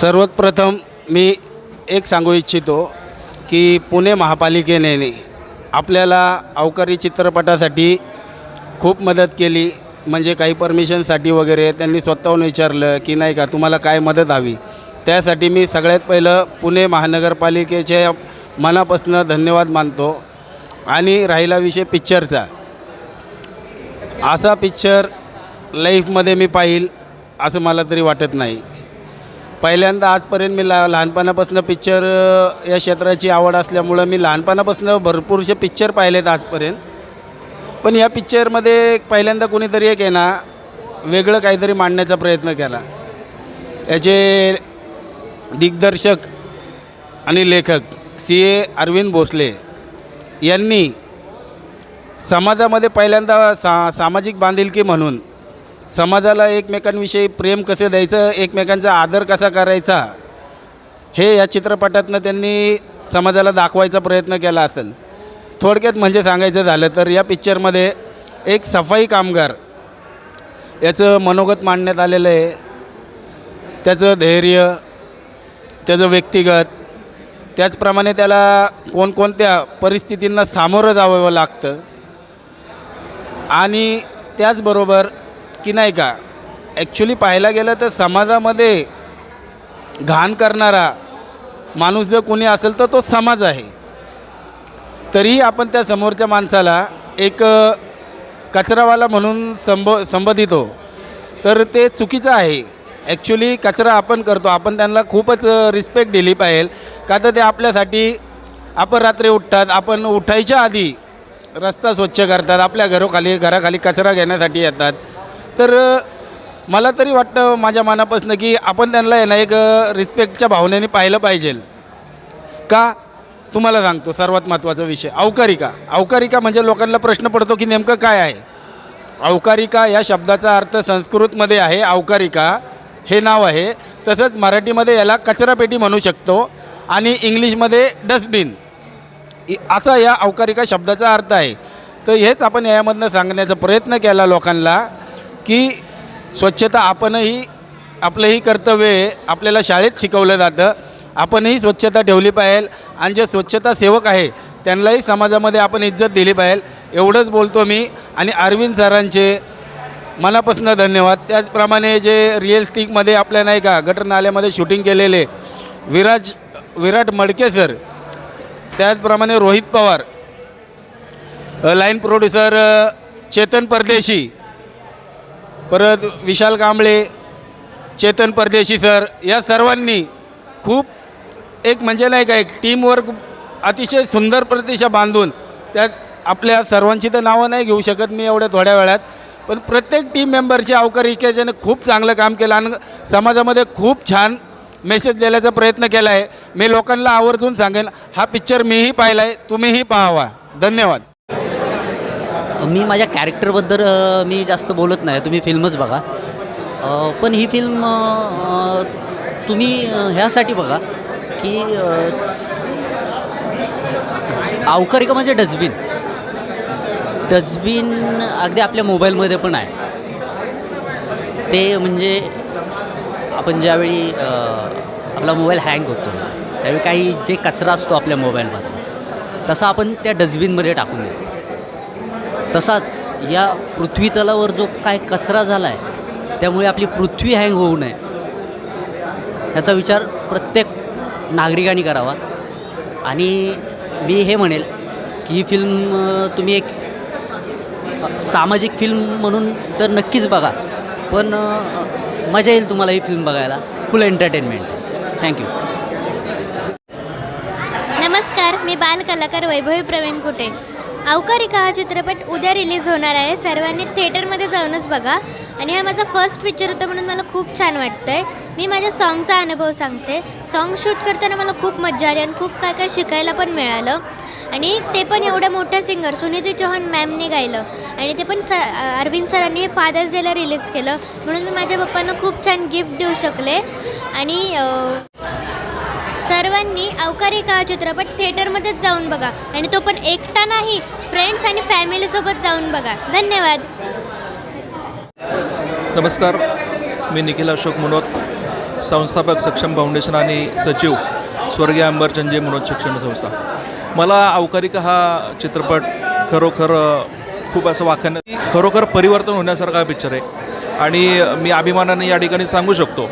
सर्वप्रथम मी एक सांगू इच्छितो की पुणे महापालिकेने आपल्याला अवकारी चित्रपटासाठी खूप मदत केली. म्हणजे काही परमिशनसाठी वगैरे त्यांनी स्वतःहून विचारलं की नाही का तुम्हाला काय मदत हवी? त्यासाठी मी सगळ्यात पहिलं पुणे महानगरपालिकेच्या मनापासून धन्यवाद मानतो आणि राहिला विषय पिक्चरचा. असा पिक्चर लाईफमध्ये मी पाहिल असं मला तरी वाटत नाही. पहिल्यांदा आजपर्यंत मी ला लहानपणापासून पिक्चर या क्षेत्राची आवड असल्यामुळं मी लहानपणापासून भरपूरसे पिक्चर पाहिलेत आजपर्यंत. पण या पिक्चरमध्ये पहिल्यांदा कोणीतरी एक आहे ना वेगळं काहीतरी मांडण्याचा प्रयत्न केला. याचे दिग्दर्शक आणि लेखक सी ए अरविंद भोसले यांनी समाजामध्ये पहिल्यांदा सा सामाजिक बांधिलकी म्हणून समाजाला एकमेकांविषयी प्रेम कसे द्यायचं एकमेकांचा आदर कसा करायचा हे या चित्रपटातनं त्यांनी समाजाला दाखवायचा प्रयत्न केला असेल. थोडक्यात म्हणजे सांगायचं झालं तर या पिक्चरमध्ये एक सफाई कामगार याचं मनोगत मांडण्यात आलेलं आहे. त्याचं धैर्य त्याचं व्यक्तिगत त्याचप्रमाणे त्याला कोणकोणत्या परिस्थितींना सामोरं जावं लागतं आणि त्याचबरोबर की नाही का? ॲक्च्युली पाहायला गेलं तर समाजामध्ये घाण करणारा माणूस जर कोणी असेल तर तो समाज आहे. तरीही आपण त्या समोरच्या माणसाला एक कचरावाला म्हणून संब संबोधितो. तर ते चुकीचं आहे. ॲक्च्युली कचरा आपण करतो. आपण त्यांना खूपच रिस्पेक्ट दिली पाहिजे. का तर ते आपल्यासाठी आपण रात्री उठतात. आपण उठायच्या आधी रस्ता स्वच्छ करतात. आपल्या घरोखाली घराखाली कचरा घेण्यासाठी येतात. तर मला तरी वाटतं माझ्या मनापासून की आपण त्यांना आहे ना एक रिस्पेक्टच्या भावनेने पाहिलं पाहिजे का? तुम्हाला सांगतो सर्वात महत्त्वाचा विषय. अवकारिका. अवकारिका म्हणजे लोकांना प्रश्न पडतो की नेमकं काय आहे? अवकारिका या शब्दाचा अर्थ संस्कृतमध्ये आहे अवकारिका. हे नाव आहे. तसंच मराठीमध्ये याला कचरापेटी म्हणू शकतो आणि इंग्लिशमध्ये डस्टबिन. असा या अवकारिका शब्दाचा अर्थ आहे. तर हेच आपण यामधनं सांगण्याचा प्रयत्न केला लोकांना. की स्वच्छता आपणही आपलंही कर्तव्य आहे. आपल्याला शाळेत शिकवलं जातं. आपणही स्वच्छता ठेवली पाहिजे. आणि जे स्वच्छता सेवक आहे त्यांनाही समाजामध्ये आपण इज्जत दिली पाहिजे. एवढंच बोलतो मी. आणि अरविंद सरांचे मनापासून धन्यवाद. त्याचप्रमाणे जे रिअलिस्टिकमध्ये आपल्या नाही का गटर नाल्यामध्ये शूटिंग केलेले विराज विराट मडके सर त्याचप्रमाणे रोहित पवार लाईन प्रोड्युसर चेतन परदेशी परत विशाल कांबळे चेतन परदेशी सर या सर्वांनी खूप एक म्हणजे नाही का एक टीमवर्क अतिशय सुंदर प्रतिशा बांधून त्यात आपल्या सर्वांची तर नावं नाही घेऊ शकत मी एवढ्या थोड्या वेळात पण प्रत्येक टीम मेंबरची अवकर इकेच्याने खूप चांगलं काम केलं आणि समाजामध्ये खूप छान मेसेज देण्याचा प्रयत्न केला आहे. मी लोकांना आवर्जून सांगेन हा पिक्चर मीही पाहिला आहे तुम्हीही पाहावा. धन्यवाद. मी माझ्या कॅरेक्टरबद्दल मी जास्त बोलत नाही. तुम्ही फिल्मच बघा. पण ही फिल्म तुम्ही ह्यासाठी बघा की अ, का अवकारिका म्हणजे डस्टबिन. डस्टबिन अगदी आपल्या मोबाईलमध्ये पण आहे. ते म्हणजे आपण ज्यावेळी आपला मोबाईल हँग होतो त्यावेळी काही जे कचरा असतो आपल्या मोबाईलमध्ये तसा आपण त्या डस्टबिनमध्ये टाकून देतो. तसाच या पृथ्वी तलावर जो काय कचरा झाला आहे त्यामुळे आपली पृथ्वी हँग होऊ नये. ह्याचा विचार प्रत्येक नागरिकांनी करावा. आणि मी हे म्हणेल की ही फिल्म तुम्ही एक सामाजिक फिल्म म्हणून तर नक्कीच बघा. पण मजा येईल तुम्हाला ही फिल्म बघायला. फुल एंटरटेनमेंट थँक्यू नमस्कार मी बालकलाकार वैभवी प्रवीण कुटे. अवकारिका हा चित्रपट उद्या रिलीज होणार आहे. सर्वांनी थिएटरमध्ये जाऊनच बघा. आणि हा माझा फर्स्ट पिक्चर होता म्हणून मला खूप छान वाटतं आहे मी माझ्या सॉन्गचा अनुभव सांगते. सॉन्ग शूट करताना मला खूप मज्जा आली आणि खूप काय काय शिकायला पण मिळालं. आणि ते पण एवढ्या मोठ्या सिंगर सुनिधी चौहान मॅमने गायलं. आणि ते पण स अरविंद सरांनी फादर्स डेला रिलीज केलं. म्हणून मी माझ्या पप्पांना खूप छान गिफ्ट देऊ शकले. आणि सर्वांनी अवकारी का चित्रपट थिएटरमध्येच जाऊन बघा. आणि तो पण एकटा नाही फ्रेंड्स आणि फॅमिलीसोबत जाऊन बघा. धन्यवाद. नमस्कार. मी निखिल अशोक मनोत संस्थापक सक्षम फाउंडेशन आणि सचिव स्वर्गीय अंबरचंदजी मनोज शिक्षण संस्था. मला अवकारिका हा चित्रपट खरोखर खूप असं वाखाणं खरोखर परिवर्तन होण्यासारखा पिक्चर आहे. आणि मी अभिमानाने या ठिकाणी सांगू शकतो